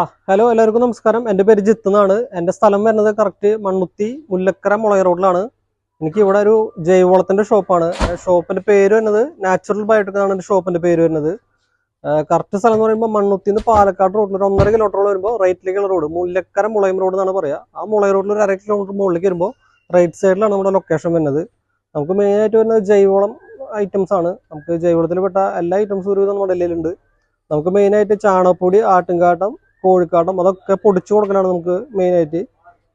ആ ഹലോ എല്ലാവർക്കും നമസ്കാരം. എന്റെ പേര് ജിത്ത് എന്നാണ്. എന്റെ സ്ഥലം വരുന്നത് കറക്റ്റ് മണ്ണുത്തി മുല്ലക്കര മുളയ റോഡിലാണ്. എനിക്ക് ഇവിടെ ഒരു ജൈവവളത്തിന്റെ ഷോപ്പാണ്. ഷോപ്പിന്റെ പേര് വരുന്നത് നാച്ചുറൽ ബയോട്ടിക്കാണ് എന്റെ ഷോപ്പിന്റെ പേര് വരുന്നത്. കറക്റ്റ് സ്ഥലം എന്ന് പറയുമ്പോൾ മണ്ണുത്തി നിന്ന് പാലക്കാട് റോഡിൽ ഒരു ഒന്നര കിലോമീറ്ററോളം വരുമ്പോൾ റൈറ്റിലേക്കുള്ള റോഡ് മുല്ലക്കര മുളയം റോഡ് എന്നാണ് പറയുക. ആ മുളയ റോഡിൽ ഒരു അര കിലോമീറ്റർ മുകളിലേക്ക് വരുമ്പോൾ റൈറ്റ് സൈഡിലാണ് നമ്മുടെ ലൊക്കേഷൻ വരുന്നത്. നമുക്ക് മെയിനായിട്ട് വരുന്നത് ജൈവവളം ഐറ്റംസ് ആണ്. നമുക്ക് ജൈവവളത്തിൽ പെട്ട എല്ലാ ഐറ്റംസും ഒരുവിധം നമ്മുടെ ഡൽഹിയിലുണ്ട് നമുക്ക് മെയിനായിട്ട് ചാണകപ്പൊടി ആട്ടുംകാട്ടം കോഴിക്കാട്ടം അതൊക്കെ പൊടിച്ചു കൊടുക്കലാണ് നമുക്ക് മെയിനായിട്ട്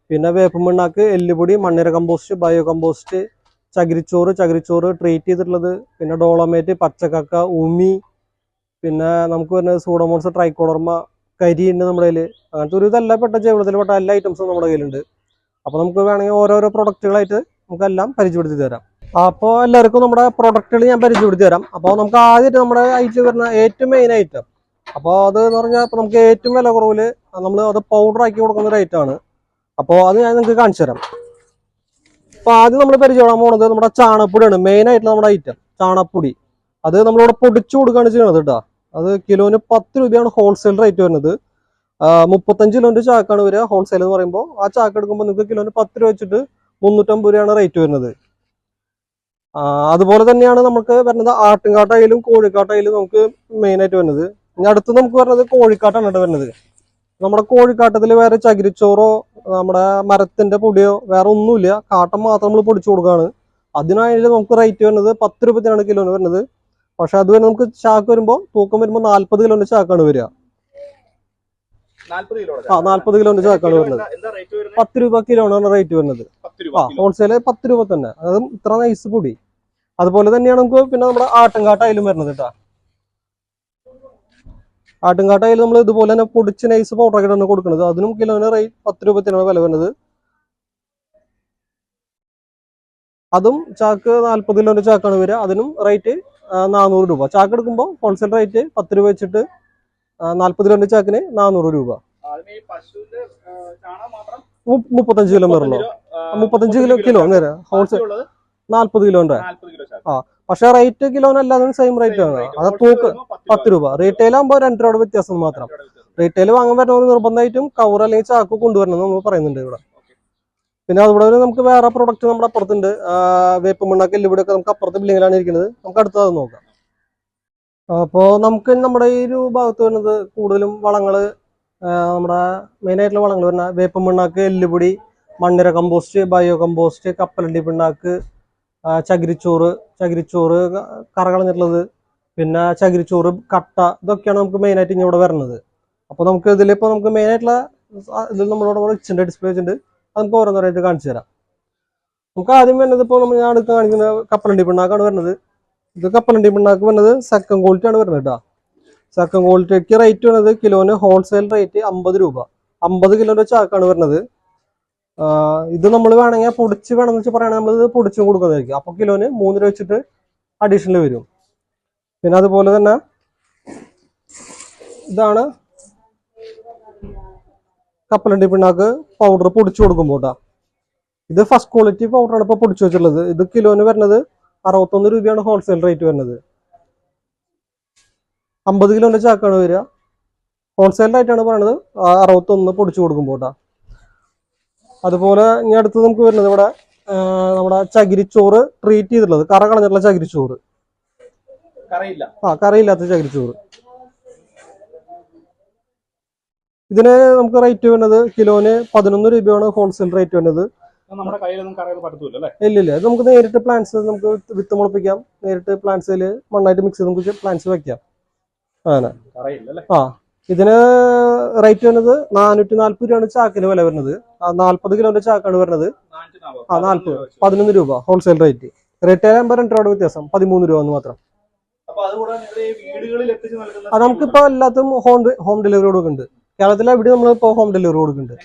പിന്നെ വേപ്പമണ്ണാക്ക് എല്ലുപൊടി മണ്ണിര കമ്പോസ്റ്റ് ബയോ കമ്പോസ്റ്റ് ചകിരിച്ചോറ് ചകിരിച്ചോറ് ട്രീറ്റ് ചെയ്തിട്ടുള്ളത്. പിന്നെ ഡോളമേറ്റ് പച്ചക്കക്ക ഉമി പിന്നെ നമുക്ക് വരുന്നത് സൂഡോമോൺസ് ട്രൈക്കോളർമ കരി ഉണ്ട് നമ്മുടെ കയ്യിൽ അങ്ങനത്തെ ഒരു ഇതെല്ലാം പെട്ട ജൈവത്തിൽ പെട്ട എല്ലാ ഐറ്റംസും നമ്മുടെ കയ്യിലുണ്ട്. അപ്പോൾ നമുക്ക് വേണമെങ്കിൽ ഓരോരോ പ്രൊഡക്റ്റുകളായിട്ട് നമുക്കെല്ലാം പരിചയപ്പെടുത്തി തരാം. അപ്പോൾ എല്ലാവർക്കും നമ്മുടെ പ്രൊഡക്റ്റുകൾ ഞാൻ പരിചയപ്പെടുത്തി തരാം. അപ്പോൾ നമുക്ക് ആദ്യമായിട്ട് നമ്മുടെ ഐറ്റം വരുന്ന ഏറ്റവും മെയിൻ ഐറ്റം അപ്പോൾ അത് എന്ന് പറഞ്ഞാൽ ഇപ്പോൾ നമുക്ക് ഏറ്റവും വില കുറവിൽ നമ്മൾ അത് പൗഡർ ആക്കി കൊടുക്കുന്ന റേറ്റ് ആണ്. അപ്പോൾ അത് ഞാൻ നിങ്ങൾക്ക് കാണിച്ചു തരാം. അപ്പോൾ ആദ്യം നമ്മൾ പരിചയപ്പെടാൻ പോകുന്നത് നമ്മുടെ ചാണപ്പൊടിയാണ് മെയിൻ ആയിട്ടുള്ള നമ്മുടെ ഐറ്റം ചാണപ്പൊടി അത് നമ്മളിവിടെ പൊടിച്ചു കൊടുക്കുകയാണ് ചെയ്യുന്നത് കേട്ടോ. അത് കിലോന് പത്ത് രൂപയാണ് ഹോൾസെയിൽ റേറ്റ് വരുന്നത്. മുപ്പത്തഞ്ച് കിലോന്റെ ചാക്കാണ് വരിക. ഹോൾസെയിൽ എന്ന് പറയുമ്പോൾ ആ ചാക്ക് എടുക്കുമ്പോൾ നിങ്ങൾക്ക് കിലോന് പത്ത് രൂപ വെച്ചിട്ട് മുന്നൂറ്റമ്പത് രൂപയാണ് റേറ്റ് വരുന്നത്. അതുപോലെ തന്നെയാണ് നമുക്ക് വരുന്നത് ആട്ടുംകാട്ടായാലും കോഴിക്കാട്ടായാലും നമുക്ക് മെയിൻ ആയിട്ട് വരുന്നത്. ഇനി അടുത്ത് നമുക്ക് പറഞ്ഞത് കോഴിക്കാട്ടാണ് കേട്ടോ വരുന്നത്. നമ്മുടെ കോഴിക്കാട്ടത്തിൽ വേറെ ചകിരിച്ചോറോ നമ്മുടെ മരത്തിന്റെ പൊടിയോ വേറെ ഒന്നുമില്ല. കാട്ടം മാത്രം നമ്മൾ പൊടിച്ചു കൊടുക്കുകയാണ് അതിനായാലും നമുക്ക് റേറ്റ് വരുന്നത് പത്ത് രൂപത്തിനാണ് കിലോന് വരുന്നത്. പക്ഷെ അത് വരെ നമുക്ക് ചാക്ക് വരുമ്പോൾ തൂക്കം വരുമ്പോൾ നാല്പത് കിലോന്റെ ചാക്കാണ് വരിക. ആ നാല്പത് കിലോന്റെ ചാക്കാണ് വരുന്നത്. പത്ത് രൂപ കിലോനാണ് റേറ്റ് വരുന്നത്. ആ ഹോൾസെയിൽ പത്ത് രൂപ തന്നെ. അതും ഇത്ര നൈസ് പൊടി. അതുപോലെ തന്നെയാണ് നമുക്ക് പിന്നെ നമ്മുടെ ആട്ടുംകാട്ടായാലും വരുന്നത് കേട്ടോ. ആട്ടുംകാട്ടായാലും നമ്മൾ ഇതുപോലെ തന്നെ പൊടിച്ച് നൈസ് പൗഡർ ആക്കിയിട്ടാണ് കൊടുക്കുന്നത്. അതിനും കിലോന് റേറ്റ് പത്ത് രൂപത്തിനാണ് വില വരുന്നത്. അതും ചാക്ക് നാൽപ്പത് കിലോന്റെ ചാക്കാണ് വരിക. അതിനും റേറ്റ് നാനൂറ് രൂപ. ചാക്ക് എടുക്കുമ്പോൾ ഹോൾസെയിൽ റേറ്റ് പത്ത് രൂപ വെച്ചിട്ട് നാൽപ്പത് കിലോന്റെ ചാക്കിന് നാനൂറ് രൂപ. മുപ്പത്തഞ്ച് കിലോ വരുള്ളൂ മുപ്പത്തഞ്ച് കിലോ കിലോ നേരെ ഹോൾസെയിൽ നാല്പത് കിലോന്റെ ആ. പക്ഷെ റേറ്റ് കിലോനല്ലാതെ സെയിം റേറ്റ് ആണ്. അത് തൂക്ക് പത്ത് രൂപ. റീറ്റെയിൽ ആകുമ്പോൾ രണ്ട് രൂപയുടെ വ്യത്യാസം മാത്രം. റീറ്റെയിൽ വാങ്ങാൻ പറ്റുന്ന നിർബന്ധമായിട്ടും കവർ അല്ലെങ്കിൽ ചാക്ക് കൊണ്ടുവരണം എന്ന് നമ്മൾ പറയുന്നുണ്ട് ഇവിടെ. പിന്നെ അതുപോലെ തന്നെ നമുക്ക് വേറെ പ്രൊഡക്റ്റ് നമ്മുടെ അപ്പുറത്തുണ്ട്. വേപ്പ് മണ്ണൊക്കെ ഇവിടെ ഒക്കെ നമുക്ക് അപ്പുറത്തെ ബില്ലിങ്ങിലാണ് ഇരിക്കുന്നത്. നമുക്ക് അടുത്തത് നോക്കാം. അപ്പോൾ നമുക്ക് നമ്മുടെ ഈ ഒരു ഭാഗത്ത് വരുന്നത് കൂടുതലും വളങ്ങൾ നമ്മുടെ മെയിൻ ആയിട്ടുള്ള വളങ്ങൾ വരുന്ന വേപ്പ് മണ്ണാക്ക് എല്ലുപൊടി മണ്ണിര കമ്പോസ്റ്റ് ബയോ കമ്പോസ്റ്റ് കപ്പലണ്ടി പിണ്ണാക്ക് ചകിരിച്ചോറ് ചകിരിച്ചോറ് കറകളഞ്ഞിട്ടുള്ളത്. കറ കളഞ്ഞിട്ടുള്ളത് പിന്നെ ചകിരിച്ചോറ് കട്ട ഇതൊക്കെയാണ് നമുക്ക് മെയിനായിട്ട് ഇനി ഇവിടെ വരുന്നത് അപ്പോൾ നമുക്ക് ഇതിലിപ്പോൾ നമുക്ക് മെയിനായിട്ടുള്ള ഇതിൽ നമ്മളോട് വെച്ചിട്ടുണ്ട് ഡിസ്പ്ലേ വെച്ചിട്ടുണ്ട്. അത് നമുക്ക് ഓരോന്നോരായിട്ട് കാണിച്ചു തരാം. നമുക്ക് ആദ്യം വരുന്നത് ഇപ്പോൾ നമ്മൾ ഞാൻ അടുത്ത് കാണിക്കുന്ന കപ്പലണ്ടി പിണ്ണാക്കാണ് വരുന്നത്. ഇത് കപ്പലണ്ടി പിണ്ണാക്ക് വരുന്നത് സെക്കൻഡ് ക്വാളിറ്റി ആണ് വരുന്നത് കേട്ടോ. സെക്കൻഡ് ക്വാളിറ്റിക്ക് റേറ്റ് വരുന്നത് കിലോന് ഹോൾസെയിൽ റേറ്റ് അമ്പത് രൂപ. അമ്പത് കിലോന്റെ ചാക്കാണ് വരുന്നത്. ഇത് നമ്മൾ വേണമെങ്കിൽ പൊടിച്ച് വേണമെന്ന് വെച്ചാൽ പറയുകയാണെങ്കിൽ ഇത് പൊടിച്ചും കൊടുക്കുന്നതായിരിക്കും. അപ്പോൾ കിലോന് മൂന്ന് രൂപ വെച്ചിട്ട് അഡീഷണൽ വരും. പിന്നെ അതുപോലെ തന്നെ ഇതാണ് കപ്പലണ്ടി പിണ്ണാക്ക് പൗഡർ പൊടിച്ചു കൊടുക്കുമ്പോൾ. ഇത് ഫസ്റ്റ് ക്വാളിറ്റി പൗഡറാണ് ഇപ്പോൾ പൊടിച്ചു വെച്ചിട്ടുള്ളത്. ഇത് കിലോന് വരുന്നത് അറുപത്തൊന്ന് രൂപയാണ് ഹോൾസെയിൽ റേറ്റ് വരുന്നത്. അമ്പത് കിലോന്റെ ചാക്കാണ് വരിക. ഹോൾസെയിൽ റേറ്റ് ആണ് പറയുന്നത് അറുപത്തൊന്ന് പൊടിച്ചു കൊടുക്കുമ്പോൾ ട്ടാ. അതുപോലെ ഇനി അടുത്ത് നമുക്ക് വരുന്നത് ഇവിടെ നമ്മുടെ ചകിരിച്ചോറ് ട്രീറ്റ് ചെയ്തിട്ടുള്ളത്. കറ കളഞ്ഞിട്ടുള്ള ചകിരിച്ചോറ്. ആ കറിയില്ലാത്ത ചകിരിച്ചോറ്. ഇതിന് നമുക്ക് റേറ്റ് വരുന്നത് കിലോന് പതിനൊന്ന് രൂപയാണ് ഹോൾസെയിൽ റേറ്റ് വരുന്നത്. ഇല്ല ഇല്ല നമുക്ക് നേരിട്ട് പ്ലാന്റ്സ് നമുക്ക് വിത്ത് മുളപ്പിക്കാം. നേരിട്ട് പ്ലാന്റ്സിൽ മണ്ണായിട്ട് മിക്സ് ചെയ്ത് നമുക്ക് പ്ലാന്റ്സ് വെക്കാം. അങ്ങനെ. ആ. ഇതിന് റേറ്റ് വരുന്നത് നാനൂറ്റി നാല്പത് രൂപയാണ് ചാക്കിന് വില വരുന്നത്. നാല്പത് കിലോന്റെ ചാക്കാണ് വരുന്നത്. ആ, നാല്പത്. പതിനൊന്ന് രൂപ ഹോൾസെയിൽ റേറ്റ് റീറ്റെയിൽ ആകുമ്പോൾ രണ്ട് രൂപയുടെ വ്യത്യാസം പതിമൂന്ന് രൂപ എന്ന് മാത്രം. അത് നമുക്കിപ്പോ എല്ലാത്തും ഹോം ഹോം ഡെലിവറി കൊടുക്കുന്നുണ്ട്. കേരളത്തിൽ എവിടെ നമ്മളിപ്പോ ഹോം ഡെലിവറി കൊടുക്കുന്നുണ്ട്?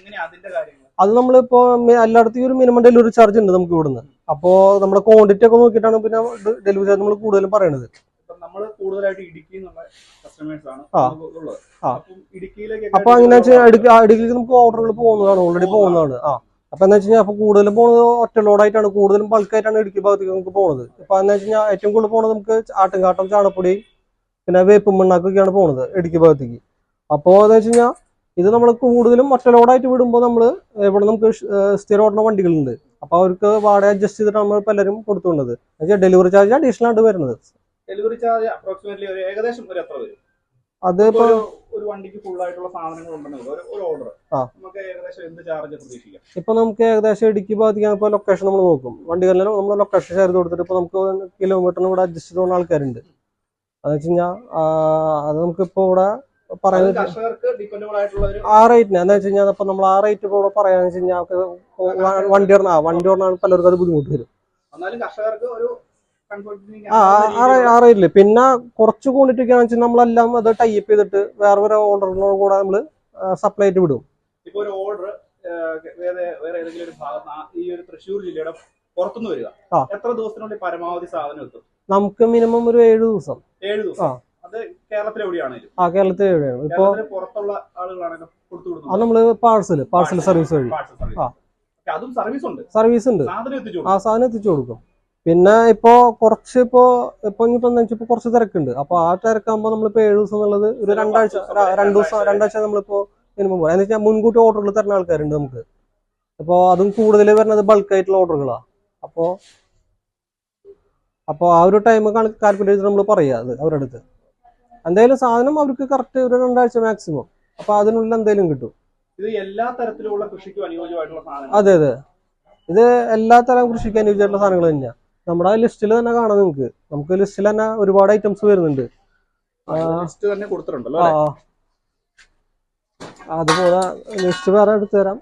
അത് നമ്മളിപ്പോ എല്ലായിടത്തും ഒരു മിനിമം ഡെലിവറി ചാർജ് ഉണ്ട് നമുക്ക് ഇവിടുന്ന്. അപ്പോ നമ്മുടെ ക്വാണ്ടിറ്റി ഒക്കെ നോക്കിയിട്ടാണ് പിന്നെ ഡെലിവറി ചാർജ് നമ്മൾ കൂടുതലും കൂടുതലായിട്ട് ഇടുക്കി അപ്പം അങ്ങനെ ഇടുക്കിയിലേക്ക് നമുക്ക് ഓർഡറുകൾ പോകുന്നതാണ് ഓൾറെഡി പോകുന്നതാണ്. ആ. അപ്പൊ എന്താ വെച്ച് കഴിഞ്ഞാൽ അപ്പൊ കൂടുതലും പോകുന്നത് ഒറ്റ ലോഡായിട്ടാണ് കൂടുതലും ബൾക്കായിട്ടാണ് ഇടുക്കി ഭാഗത്തേക്ക് നമുക്ക് പോകുന്നത് ഇപ്പൊ എന്താ വെച്ചാൽ കഴിഞ്ഞാൽ ഏറ്റവും കൂടുതൽ പോകുന്നത് നമുക്ക് ആട്ടുംകാട്ടം ചാണപ്പൊടി പിന്നെ വേപ്പും മണ്ണാക്കൊക്കെയാണ് പോകുന്നത് ഇടുക്കി ഭാഗത്തേക്ക്. അപ്പോൾ എന്താ വെച്ച് കഴിഞ്ഞാൽ ഇത് നമ്മൾ കൂടുതലും ഒറ്റ ലോഡായിട്ട് വിടുമ്പോൾ നമ്മൾ ഇവിടെ നമുക്ക് സ്ഥിരം ഓടുന്ന വണ്ടികളുണ്ട്. അപ്പൊ അവർക്ക് വാടക അഡ്ജസ്റ്റ് ചെയ്തിട്ടാണ് നമ്മൾ പലരും കൊടുത്തുകൊണ്ടത്. ഡെലിവറി ചാർജ് അഡീഷണൽ ആയിട്ട് വരുന്നത്. ഡെലിവറി ചാർജ് അപ്രോക്സിമേറ്റ്ലി ഒരു ഏകദേശം ഒരു എത്ര വരും? അത് ഇപ്പൊ ഇപ്പൊ ഒരു വണ്ടിക്ക് ഫുൾ ആയിട്ടുള്ള സാധനങ്ങൾ ഉണ്ടെങ്കിൽ ഒരു ഓർഡർ നമുക്ക് ഏകദേശം എന്ത് ചാർജ് പ്രതീക്ഷിക്കാം ഇപ്പൊ നമുക്ക് ഏകദേശം ഇടുക്കി ഭാഗത്തേക്ക് ഇപ്പോൾ ലൊക്കേഷൻ നമ്മൾ നോക്കും. വണ്ടികളിൽ നമ്മൾ ലൊക്കേഷൻ ഷെയർ ചെയ്ത് കൊടുത്തിട്ട് ഇപ്പൊ നമുക്ക് കിലോമീറ്ററിന് ഇവിടെ അഡ്ജസ്റ്റ് ചെയ്ത് പോകുന്ന ആൾക്കാരുണ്ട്. അതെന്ന് വെച്ച് കഴിഞ്ഞാൽ അത് നമുക്കിപ്പോ ഇവിടെ പറയാൻ പറയുന്നത് ആ റേറ്റിന് എന്താ വെച്ച് കഴിഞ്ഞാൽ നമ്മൾ ആ റേറ്റ് ഇപ്പോൾ ഇവിടെ പറയാന്ന് വെച്ച് കഴിഞ്ഞാൽ വണ്ടി വണ്ടി പറഞ്ഞാൽ പലർക്കും അത് ബുദ്ധിമുട്ട് വരും. റേറ്റിൽ പിന്നെ കുറച്ച് ക്വാണ്ടിറ്റി ഒക്കെ വെച്ചാൽ നമ്മളെല്ലാം അത് ടൈപ്പ് ചെയ്തിട്ട് വേറെ വേറെ ഓർഡറിനോട് കൂടെ നമ്മൾ സപ്ലൈ ആയിട്ട് വിടും. ഇപ്പൊ ഒരു ഓർഡർ വേറെ വേറെ ഏതെങ്കിലും ഒരു ഭാഗത്ത് ഈ ഒരു തൃശ്ശൂർ ജില്ലയുടെ പുറത്തുനിന്ന് വരിക. എത്ര ദിവസത്തിനുള്ളിൽ പരമാവധി സാധനം എത്തും? നമുക്ക് മിനിമം ഒരു ഏഴ് ദിവസം. ഏഴ് ദിവസം. അത് കേരളത്തിൽ എവിടെയാണെങ്കിലും? ആ കേരളത്തിൽ എവിടെയാണ്? ഇപ്പൊ കേരളത്തിന് പുറത്തുള്ള ആളുകളാണെങ്കിലും കൊടുത്തു അത് നമ്മൾ പാഴ്സൽ പാഴ്സൽ സർവീസ് വഴി. ആ. അതും സർവീസ് ഉണ്ട്. സർവീസ് ഉണ്ട്. സാധനം എത്തിച്ചു ആ സാധനം എത്തിച്ചു കൊടുക്കും. പിന്നെ ഇപ്പോ കുറച്ച് ഇപ്പോ ഇപ്പൊ ഇനിയിപ്പോ എന്താ ഇപ്പൊ കുറച്ച് തിരക്കുണ്ട്. അപ്പൊ ആ തിരക്കാകുമ്പോ നമ്മളിപ്പോ ഏഴ് ദിവസം എന്നുള്ളത് ഒരു രണ്ടാഴ്ച രണ്ടു ദിവസം രണ്ടാഴ്ച നമ്മളിപ്പോ മിനിമം പോകാം എന്ന് വെച്ചാൽ മുൻകൂട്ടി ഓർഡറുകൾ തരുന്ന ആൾക്കാരുണ്ട് നമുക്ക്. അപ്പോ അതും കൂടുതൽ വരുന്നത് ബൾക്ക് ആയിട്ടുള്ള ഓർഡറുകളാ അപ്പോ അപ്പോ ആ ഒരു ടൈം കാൽക്കുലേറ്റ് ചെയ്ത് നമ്മൾ പറയാ അത് അവരുടെ അടുത്ത്. എന്തായാലും സാധനം അവർക്ക് കറക്റ്റ് ഒരു രണ്ടാഴ്ച മാക്സിമം അപ്പൊ അതിനുള്ളിൽ എന്തെങ്കിലും കിട്ടും. ഇത് എല്ലാ തരത്തിലുള്ള കൃഷിക്കും അനുയോജ്യമായിട്ടുള്ള സാധനം അതെ അതെ. ഇത് എല്ലാ തരം കൃഷിക്ക് അനുയോജ്യമായിട്ടുള്ള സാധനങ്ങൾ തന്നെയാണ് നമ്മുടെ ലിസ്റ്റിൽ തന്നെ കാണാം നിങ്ങൾക്ക്. നമുക്ക് ലിസ്റ്റിൽ തന്നെ ഒരുപാട് ഐറ്റംസ് വരുന്നുണ്ട്. ലിസ്റ്റ് തന്നെ കൊടുത്തിട്ടുണ്ടല്ലോ ആ. അല്ലേ? അതുപോലെ ലിസ്റ്റ് വേറെ എടുത്തു തരാം.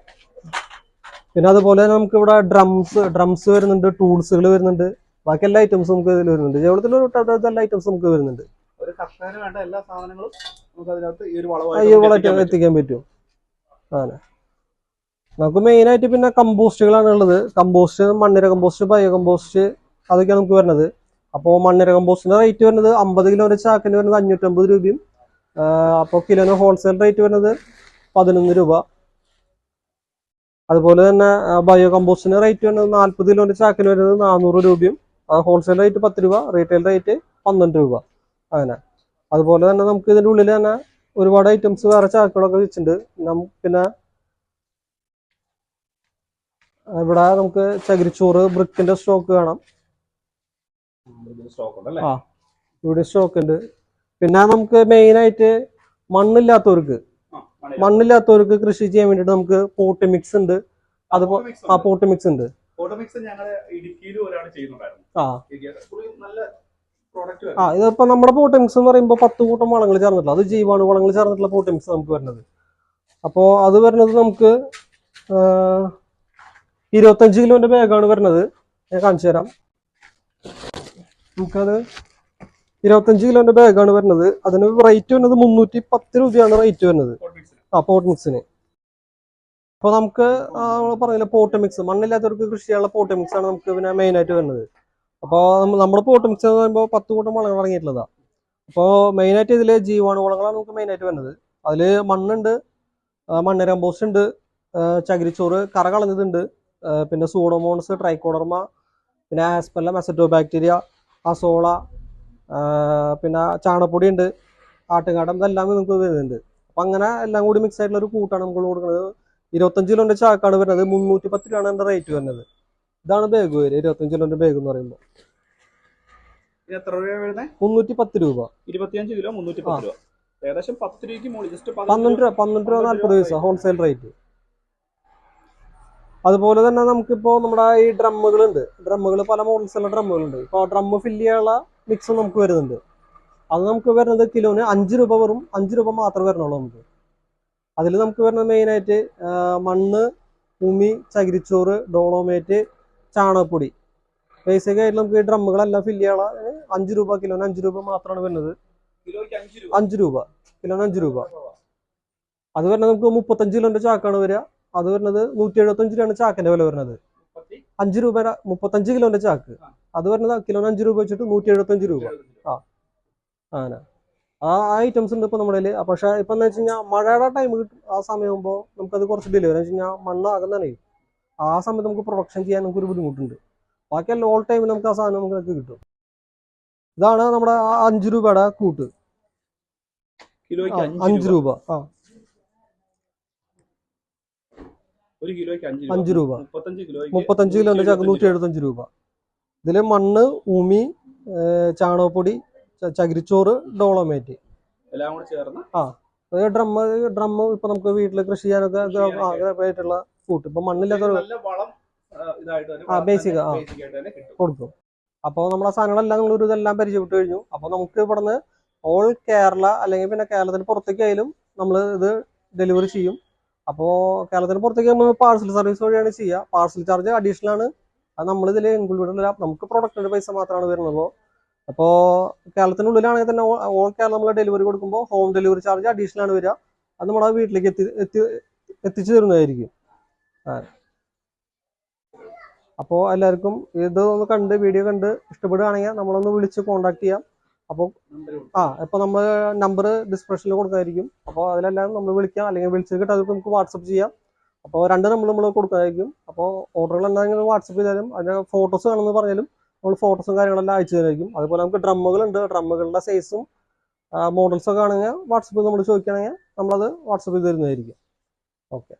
പിന്നെ അതുപോലെ തന്നെ നമുക്ക് ഇവിടെ ഡ്രംസ് ഡ്രംസ് വരുന്നുണ്ട് ടൂൾസുകൾ വരുന്നുണ്ട്. ബാക്കി എല്ലാ ഐറ്റംസും നമുക്ക് ഇതിൽ വരുന്നുണ്ട്. കേരളത്തിൽ ഒരു എല്ലാ ഐറ്റംസും നമുക്ക് വരുന്നുണ്ട്. ഒരു കർഷകന് വേണ്ട എല്ലാ സാധനങ്ങളും നമുക്ക് അതിനകത്ത് ഈ ഒരു വളമായിട്ട് എത്തിക്കാൻ പറ്റും. അങ്ങനെ നമുക്ക് മെയിനായിട്ട് പിന്നെ കമ്പോസ്റ്റുകളാണ് ഉള്ളത്. കമ്പോസ്റ്റ് മണ്ണിര കമ്പോസ്റ്റ് ബയോ കമ്പോസ്റ്റ് അതൊക്കെയാണ് നമുക്ക് വരുന്നത്. അപ്പോൾ മണ്ണിര കമ്പോസ്റ്റിന്റെ റേറ്റ് വരുന്നത് അമ്പത് കിലോ ഒരു ചാക്കിന് വരുന്നത് അഞ്ഞൂറ്റമ്പത് രൂപയും അപ്പോൾ കിലോന് ഹോൾസെയിൽ റേറ്റ് വരുന്നത് പതിനൊന്ന് രൂപ. അതുപോലെ തന്നെ ബയോ കമ്പോസ്റ്റിന്റെ റേറ്റ് വരുന്നത് നാൽപ്പത് കിലോന്റെ ചാക്കിന് വരുന്നത് നാനൂറ് രൂപയും ഹോൾസെയിൽ റേറ്റ് പത്ത് രൂപ റീറ്റെയിൽ റേറ്റ് പന്ത്രണ്ട് രൂപ അങ്ങനെ. അതുപോലെ തന്നെ നമുക്ക് ഇതിന്റെ ഉള്ളിൽ തന്നെ ഒരുപാട് ഐറ്റംസ് വേറെ ചാക്കുകളൊക്കെ വെച്ചിട്ടുണ്ട്. നമുക്ക് പിന്നെ ഇവിടെ നമുക്ക് ചകിരിച്ചോറ് ബ്രിക്കിന്റെ സ്റ്റോക്ക് കാണാം ഇതിന് സ്റ്റോക്ക് ഉണ്ട് അല്ലേ ആ. ഇവിടെ സ്റ്റോക്ക് ഉണ്ട്. പിന്നെ നമുക്ക് മെയിൻ ആയിട്ട് മണ്ണില്ലാത്തവർക്ക് മണ്ണില്ലാത്തവർക്ക് കൃഷി ചെയ്യാൻ വേണ്ടിട്ട് നമുക്ക് പോട്ട് മിക്സ് ഉണ്ട്. അതുപോലെ ആ. പോട്ട് മിക്സ് ഉണ്ട്. ആ. ഇതിപ്പോ നമ്മുടെ പോട്ട് മിക്സ് എന്ന് പറയുമ്പോൾ പത്ത് കൂട്ടം വളങ്ങൾ ചേർന്നിട്ടുള്ള അത് ജീവാണ് വളങ്ങൾ ചേർന്നിട്ടുള്ള പോട്ട് മിക്സ് നമുക്ക് വരുന്നത്. അപ്പോൾ അത് വരുന്നത് നമുക്ക് ഇരുപത്തഞ്ച് കിലോന്റെ ബാഗാണ് വരുന്നത്. ഞാൻ കാണിച്ചു തരാം. നമുക്കത് ഇരുപത്തഞ്ച് കിലോന്റെ ബാഗാണ് വരുന്നത്. അതിന് റേറ്റ് വരുന്നത് മുന്നൂറ്റി പത്ത് രൂപയാണ് റേറ്റ് വരുന്നത്. ആ പോട്ട് മിക്സിന് അപ്പോൾ നമുക്ക് പറഞ്ഞില്ല പോട്ട് മിക്സ് മണ്ണില്ലാത്തവർക്ക് കൃഷി ചെയ്യാനുള്ള പോട്ട് മിക്സ് ആണ് നമുക്ക് പിന്നെ മെയിൻ ആയിട്ട് വരുന്നത്. അപ്പോൾ നമ്മുടെ പോട്ട് മിക്സ് എന്ന് പറയുമ്പോൾ പത്ത് കൂട്ടം വളങ്ങൾ അടങ്ങിയിട്ടുള്ളതാണ് അപ്പോൾ മെയിൻ ആയിട്ട് ഇതിൽ ജീവാണു വളങ്ങളാണ് നമുക്ക് മെയിൻ ആയിട്ട് വരുന്നത്. അതിൽ മണ്ണുണ്ട് മണ്ണ് കമ്പോസ്റ്റ് ഉണ്ട് ചകിരിച്ചോറ് കറ കളഞ്ഞതുണ്ട് പിന്നെ സൂഡോമോൺസ് ട്രൈക്കോഡർമ പിന്നെ ആസ്പെല്ല മെസറ്റോ ബാക്ടീരിയ അസോള പിന്നെ ചാണപ്പൊടി ഉണ്ട് ആട്ടുകാടം ഇതെല്ലാം നമുക്ക് വരുന്നുണ്ട്. അപ്പം അങ്ങനെ എല്ലാം കൂടി മിക്സ് ആയിട്ടുള്ള ഒരു കൂട്ടാണ് നമുക്ക് കൊടുക്കുന്നത്. ഇരുപത്തഞ്ച് കിലോന്റെ ചാക്കാണ് വരുന്നത്. മുന്നൂറ്റി പത്ത് രൂപയാണ് എന്റെ റേറ്റ് വരുന്നത്. ഇതാണ് ബാഗ് വരിക ഇരുപത്തഞ്ച് കിലോന്റെ ബാഗ് എന്ന് പറയുമ്പോൾ. ഇത് എത്ര രൂപ വരുന്നത്? മുന്നൂറ്റി പത്ത് രൂപ. ഇരുപത്തിയഞ്ച് കിലോ മുന്നൂറ്റി പത്ത് രൂപ. ഏകദേശം പത്ത് രൂപയ്ക്ക് മുകളിൽ. ജസ്റ്റ് പന്ത്രണ്ട് രൂപ. പന്ത്രണ്ട് രൂപ നാൽപ്പത് പൈസ ഹോൾസെയിൽ റേറ്റ് അതുപോലെ തന്നെ നമുക്കിപ്പോ നമ്മുടെ ഈ ഡ്രമ്മുകൾ ഉണ്ട് ഡ്രമ്മുകൾ പല മോഡൽസുള്ള ഡ്രമ്മുകളുണ്ട്. ഇപ്പോൾ ഡ്രമ്മ് ഫില്ല് ചെയ്യാനുള്ള മിക്സ് നമുക്ക് വരുന്നുണ്ട്. അത് നമുക്ക് വരുന്നത് കിലോന് അഞ്ച് രൂപ വെറും അഞ്ച് രൂപ മാത്രമേ വരണുള്ളൂ നമുക്ക്. അതിൽ നമുക്ക് വരുന്നത് മെയിനായിട്ട് മണ്ണ് ഭൂമി ചകിരിച്ചോറ് ഡോളോമേറ്റ് ചാണകപ്പൊടി. ബേസിക് ആയിട്ട് നമുക്ക് ഈ ഡ്രമ്മുകളെല്ലാം ഫില്ല് ചെയ്യാനുള്ള അഞ്ച് രൂപ കിലോന് അഞ്ച് രൂപ മാത്രമാണ് വരുന്നത്. കിലോയ്ക്ക് അഞ്ച് രൂപ. അഞ്ച് രൂപ. കിലോന് അഞ്ച് രൂപ. അത് വരുന്നത് നമുക്ക് മുപ്പത്തഞ്ച് കിലോന്റെ ചാക്കാണ് വരിക. അത് വരുന്നത് നൂറ്റി എഴുപത്തഞ്ച് രൂപയാണ് ചാക്കിന്റെ വില വരുന്നത്. അഞ്ച് രൂപ മുപ്പത്തഞ്ച് കിലോന്റെ ചാക്ക്. അത് വരുന്നത് കിലോന് അഞ്ച് രൂപ വെച്ചിട്ട് നൂറ്റി എഴുപത്തഞ്ച് രൂപ. ആ. അങ്ങനെ. ആ ഐറ്റംസ് ഉണ്ട് ഇപ്പൊ നമ്മുടെ പക്ഷെ ഇപ്പൊ എന്താ വെച്ച് കഴിഞ്ഞാൽ മഴയുടെ ടൈം കിട്ടും ആ സമയമാകുമ്പോൾ നമുക്കത് കുറച്ച് ഡിലേ വരും. എന്ന് വെച്ച് കഴിഞ്ഞാൽ മണ്ണ് ആകുന്നതാണ് ആ സമയത്ത് നമുക്ക് പ്രൊഡക്ഷൻ ചെയ്യാൻ നമുക്ക് ഒരു ബുദ്ധിമുട്ടുണ്ട് ബാക്കിയെല്ലാം ഓൾ ടൈമിൽ നമുക്ക് ആ സാധനം നമുക്ക് കിട്ടും. ഇതാണ് നമ്മുടെ അഞ്ചു രൂപയുടെ കൂട്ട്. അഞ്ചു രൂപ. ആ. ഒരു കിലോയ്ക്ക് അഞ്ച് രൂപ. മുപ്പത്തഞ്ച് കിലോ മുപ്പത്തഞ്ച് ചാക്ക് നൂറ്റി എഴുപത്തഞ്ച് രൂപ. ഇതിൽ മണ്ണ് ഉമി ചാണകപ്പൊടി ചകിരിച്ചോറ് ഡോളോമേറ്റ്. എല്ലാം കൂടെ ചേർന്ന് ആ ഡ്രമ്മ് ഡ്രമ്മ് ഇപ്പൊ നമുക്ക് വീട്ടിൽ കൃഷി ചെയ്യാനൊക്കെ. ആയിട്ടുള്ള കൂട്ട്. ഇപ്പൊ മണ്ണില്ലാത്ത ആ, ബേസിക് ആ, കൊടുക്കും. അപ്പോൾ നമ്മൾ ആ സാധനങ്ങളെല്ലാം നമ്മൾ ഇതെല്ലാം പരിചയപ്പെട്ട് കഴിഞ്ഞു. അപ്പോൾ നമുക്ക് ഇവിടുന്ന് ഓൾ കേരള അല്ലെങ്കിൽ പിന്നെ കേരളത്തിന് പുറത്തേക്കായാലും നമ്മൾ ഇത് ഡെലിവറി ചെയ്യും. അപ്പോൾ കേരളത്തിന് പുറത്തേക്ക് നമ്മൾ പാഴ്സൽ സർവീസ് വഴിയാണ് ചെയ്യുക പാഴ്സൽ ചാർജ് അഡീഷണൽ ആണ്. അത് നമ്മൾ ഇതിൽ ഇൻക്ലൂഡ് അല്ല നമുക്ക് പ്രൊഡക്റ്റിന്റെ പൈസ മാത്രമാണ് വരുന്നുള്ളൂ. അപ്പോൾ കേരളത്തിനുള്ളിലാണെങ്കിൽ തന്നെ ഓൾ കേരള നമ്മൾ ഡെലിവറി കൊടുക്കുമ്പോൾ ഹോം ഡെലിവറി ചാർജ് അഡീഷണൽ ആണ് വരിക. അത് നമ്മുടെ വീട്ടിലേക്ക് എത്തി എത്തി എത്തിച്ചു തരുന്നതായിരിക്കും. അപ്പോൾ എല്ലാവർക്കും ഇത് ഒന്ന് കണ്ട് വീഡിയോ കണ്ട് ഇഷ്ടപ്പെടുകയാണെങ്കിൽ നമ്മളൊന്ന് വിളിച്ച് കോൺടാക്ട് ചെയ്യാം. അപ്പോൾ ആ ഇപ്പോൾ നമ്മൾ നമ്പർ ഡിസ്ക്രിപ്ഷനിൽ കൊടുക്കായിരിക്കും അപ്പോൾ അതിലെല്ലാം നമ്മൾ വിളിക്കാം. അല്ലെങ്കിൽ വിളിച്ച് കിട്ടാതെ നമുക്ക് വാട്സപ്പ് ചെയ്യാം. അപ്പോൾ രണ്ട് നമ്പർ നമ്മൾ കൊടുക്കുന്നതായിരിക്കും അപ്പോൾ ഓർഡറുകൾ എന്തെങ്കിലും വാട്സപ്പ് ചെയ്താലും അതിന്റെ ഫോട്ടോസ് വേണമെന്ന് പറഞ്ഞാലും നമ്മൾ ഫോട്ടോസും കാര്യങ്ങളെല്ലാം അയച്ചു തരായിരിക്കും. അതുപോലെ നമുക്ക് ഡ്രമ്മുകളുണ്ട്. ഡ്രമ്മുകളുടെ സൈസും മോഡൽസൊക്കെ ആണെങ്കിൽ വാട്സപ്പിൽ നമ്മൾ ചോദിക്കുകയാണെങ്കിൽ നമ്മളത് വാട്സപ്പ് ചെയ്ത് തരുന്നതായിരിക്കും. ഓക്കെ